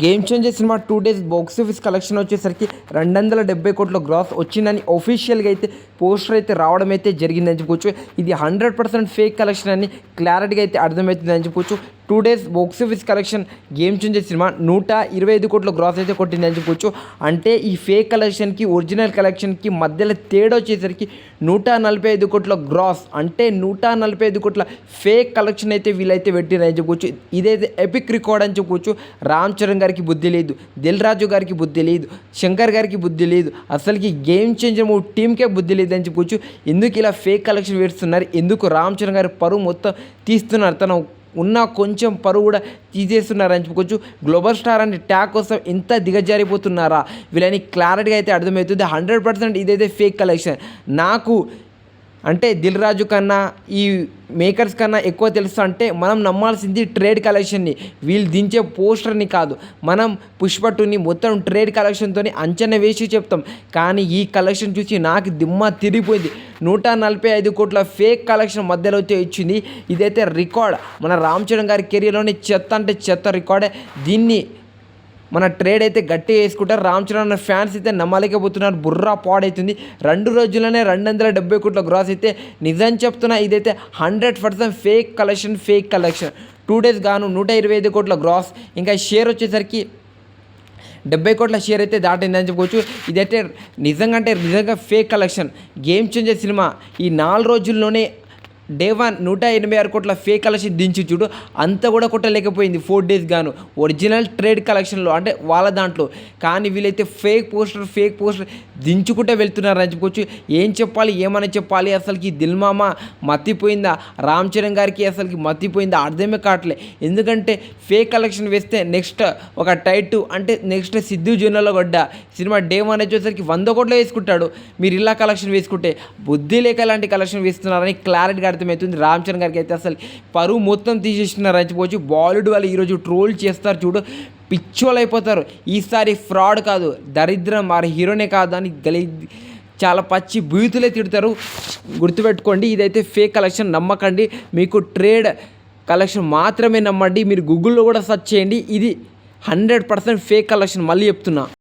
Game changer cinema two days box office collection వచ్చేసరికి రెండు వందల డెబ్బై కోట్ల గ్రాస్ వచ్చిందని ఒఫీషియల్గా అయితే పోస్టర్ అయితే రావడం అయితే జరిగిందని చెప్పుకోవచ్చు ఇది హండ్రెడ్ పర్సెంట్ ఫేక్ కలెక్షన్ అని క్లారిటీగా అయితే అర్థమవుతుందని చెప్పుకోవచ్చు two days box office collection game changer cinema నూట ఇరవై ఐదు కోట్ల గ్రాస్ అయితే కొట్టిందని చెప్పుకోవచ్చు అంటే ఈ ఫేక్ కలెక్షన్కి ఒరిజినల్ కలెక్షన్కి మధ్యలో తేడా వచ్చేసరికి నూట నలభై ఐదు కోట్ల గ్రాస్ అంటే నూట నలభై ఐదు కోట్ల ఫేక్ కలెక్షన్ అయితే వీళ్ళైతే పెట్టిరని చెప్పుకోవచ్చు ఇదైతే ఎపిక్ రికార్డ్ అని చెప్పుకోవచ్చు రామ్ చరణ్ గారికి బుద్ధి లేదు దిల్ రాజు గారికి బుద్ధి లేదు శంకర్ గారికి బుద్ధి లేదు అసలుకి గేమ్ చేంజర్ మూడు టీంకే బుద్ధి లేదని చెప్పుకోవచ్చు ఎందుకు ఇలా ఫేక్ కలెక్షన్ వేస్తున్నారు? ఎందుకు రామ్ చరణ్ గారి పరువు మొత్తం తీస్తున్నారు? తన ఉన్న కొంచెం పరువు కూడా తీసేస్తున్నారని చెప్పుకోవచ్చు గ్లోబల్ స్టార్ అనే ట్యాగ్ కోసం ఎంత దిగజారిపోతున్నారా? వీళ్ళని క్లారిటీగా అయితే అర్థమవుతుంది. హండ్రెడ్ పర్సెంట్ ఇదైతే ఫేక్ కలెక్షన్. నాకు అంటే దిల్ రాజు కన్నా ఈ మేకర్స్ కన్నా ఎక్కువ తెలుసు అంటే మనం నమ్మాల్సింది ట్రేడ్ కలెక్షన్ని. వీళ్ళు దించే పోస్టర్ని కాదు. మనం పుష్పట్టుని మొత్తం ట్రేడ్ కలెక్షన్తో అంచనా వేసి చెప్తాం. కానీ ఈ కలెక్షన్ చూసి నాకు దిమ్మ తిరిగిపోయింది. నూట నలభై ఐదు కోట్ల ఫేక్ కలెక్షన్ మధ్యలో వచ్చి ఇచ్చింది. ఇదైతే రికార్డ్ మన రామ్ చరణ్ గారి కెరీర్లోని చెత్త అంటే చెత్త రికార్డే దీన్ని మన ట్రేడ్ అయితే గట్టిగా వేసుకుంటారు. రామ్ చరణ్ ఫ్యాన్స్ అయితే నమ్మలేకపోతున్నారు. బుర్రా పాడైతుంది. రెండు రోజుల్లోనే రెండు వందల డెబ్బై కోట్ల గ్రాస్ అయితే నిజం చెప్తున్నా ఇదైతే hundred percent fake collection fake collection two days గాను నూట ఇరవై ఐదు కోట్ల గ్రాస్ ఇంకా షేర్ వచ్చేసరికి డెబ్బై కోట్ల షేర్ అయితే దాటిందని చెప్పుకోవచ్చు. ఇదైతే నిజంగా అంటే నిజంగా ఫేక్ కలెక్షన్ గేమ్ చేంజర్ సినిమా ఈ నాలుగు రోజుల్లోనే డే వన్ నూట ఎనభై ఆరు కోట్ల ఫేక్ కలెక్షన్ దించి చూడు అంత కూడా కొట్టలేకపోయింది ఫోర్ డేస్ గాను. ఒరిజినల్ ట్రేడ్ కలెక్షన్లో అంటే వాళ్ళ దాంట్లో. కానీ వీళ్ళైతే ఫేక్ పోస్టర్ ఫేక్ పోస్టర్ దించుకుంటే వెళ్తున్నారని చెప్పుకోవచ్చు ఏం చెప్పాలి ఏమని చెప్పాలి? అసలుకి దిల్మామ మత్తిపోయిందా రామ్ చరణ్ గారికి అసలుకి మత్తిపోయిందా అర్థమే కావట్లే. ఎందుకంటే ఫేక్ కలెక్షన్ వేస్తే నెక్స్ట్ ఒక టైట్ అంటే నెక్స్ట్ సిద్ధు జూనియర్లో గడ్డ. సినిమా డే వన్ వచ్చేసరికి వంద కోట్లు వేసుకుంటాడు. మీరు ఇలా కలెక్షన్ వేసుకుంటే బుద్ధి లేక ఇలాంటి కలెక్షన్ వేస్తున్నారని క్లారిటీగా అర్థమవుతుంది. రామ్ చరణ్ గారికి అయితే అసలు పరువు మొత్తం తీసేస్తున్నారు. అని చెప్పవచ్చు బాలీవుడ్ వాళ్ళు ఈరోజు ట్రోల్ చేస్తారు చూడు పిచ్చోలైపోతారు అయిపోతారు. ఈసారి ఫ్రాడ్ కాదు దరిద్రం వారి హీరోనే కాదు అని గలి చాలా పచ్చి బూతులే తిడతారు. గుర్తుపెట్టుకోండి ఇదైతే ఫేక్ కలెక్షన్ నమ్మకండి. మీకు ట్రేడ్ కలెక్షన్ మాత్రమే నమ్మండి. మీరు గూగుల్లో కూడా సెర్చ్ చేయండి. ఇది హండ్రెడ్ పర్సెంట్ ఫేక్ కలెక్షన్ మళ్ళీ చెప్తున్నా.